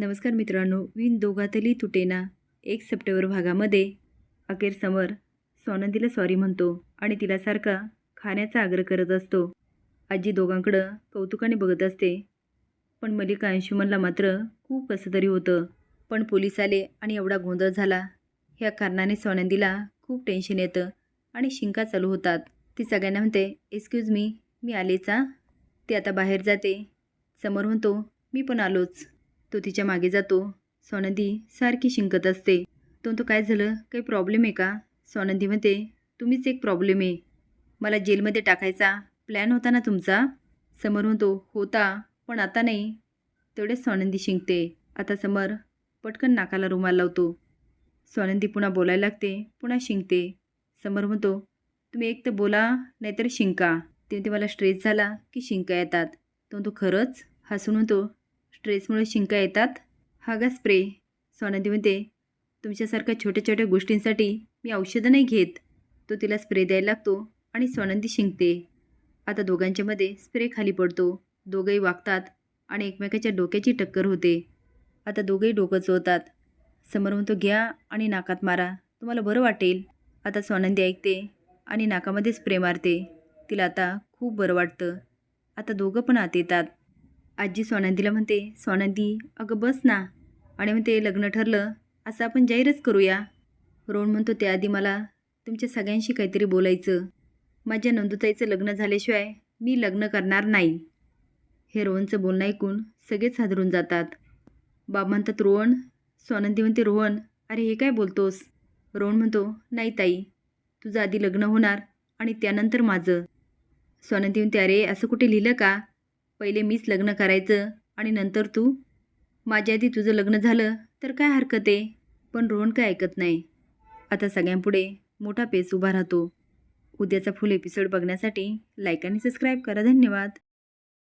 नमस्कार मित्रांनो विन दोघातली तुटेना एक सप्टेंबर भागामध्ये. अखेर समर स्वानंदीला सॉरी म्हणतो आणि तिला सारखा खाण्याचा आग्रह करत असतो. आजी दोघांकडं कौतुकाने बघत असते. पण मलिका अंशुमनला मात्र खूप कसं तरी होतं. पण पोलीस आले आणि एवढा गोंधळ झाला. ह्या कारणाने स्वानंदीला खूप टेन्शन येतं आणि शिंका चालू होतात. ती सगळ्यांना म्हणते एक्सक्यूज मी मी आलेचा. ती आता बाहेर जाते. समोर म्हणतो मी पण आलोच. तो तिच्यामागे जातो. सोनंदी सारखी शिंकत असते. तो तो काय झालं? काही प्रॉब्लेम आहे का? सोनंदी म्हणते तुम्हीच एक प्रॉब्लेम आहे. मला जेलमध्ये टाकायचा प्लॅन होता ना तुमचा? समोर म्हणतो होता पण आता नाही. तेवढेच सोनंदी शिंकते. आता समर पटकन नाकाला रुमाल लावतो. सोनंदी पुन्हा बोलायला लागते पुन्हा शिंकते. समोर म्हणतो तुम्ही एक तर बोला नाहीतर शिंका. तेव्हा ते मला स्ट्रेस झाला की शिंका येतात. तो तो खरंच हसून म्हणतो स्ट्रेसमुळे शिंका येतात. हा गा स्प्रे. स्वानंदी म्हणते तुमच्यासारख्या छोट्या छोट्या गोष्टींसाठी मी औषधं नाही घेत. तो तिला स्प्रे द्यायला लागतो आणि स्वानंदी शिंकते. आता दोघांच्यामध्ये स्प्रे खाली पडतो. दोघंही वागतात आणि एकमेकाच्या डोक्याची टक्कर होते. आता दोघंही डोकं चोळतात. समोर म्हणतो घ्या आणि नाकात मारा. तुम्हाला बरं वाटेल. आता स्वानंदी ऐकते आणि नाकामध्ये स्प्रे मारते. तिला आता खूप बरं वाटतं. आता दोघं पण आत येतात. आजी सोनंदीला म्हणते सोनंदी अगं बस ना. आणि म्हणते लग्न ठरलं असं आपण जाहीरच करूया. रोण म्हणतो त्याआधी मला तुमच्या सगळ्यांशी काहीतरी बोलायचं. माझ्या नंदुताईचं लग्न झाल्याशिवाय मी लग्न करणार नाही. हे रोहनचं बोलणं ऐकून सगळेच हादरून जातात. बाब म्हणतात रोहन. सोनंदी म्हणते रोहन अरे हे काय बोलतोस? रोहन म्हणतो नाही ताई तुझं आधी लग्न होणार आणि त्यानंतर माझं. सोनंदी म्हणते अरे असं कुठे लिहिलं का? पहिले मीच लग्न करायचं आणि नंतर तू? माझ्या आधी तुझं लग्न झालं तर काय हरकत आहे? पण रोहन काय ऐकत नाही. आता सगळ्यांपुढे मोठा पेस उभा राहतो. उद्याचा फुल एपिसोड बघण्यासाठी लाईक आणि सबस्क्राईब करा. धन्यवाद.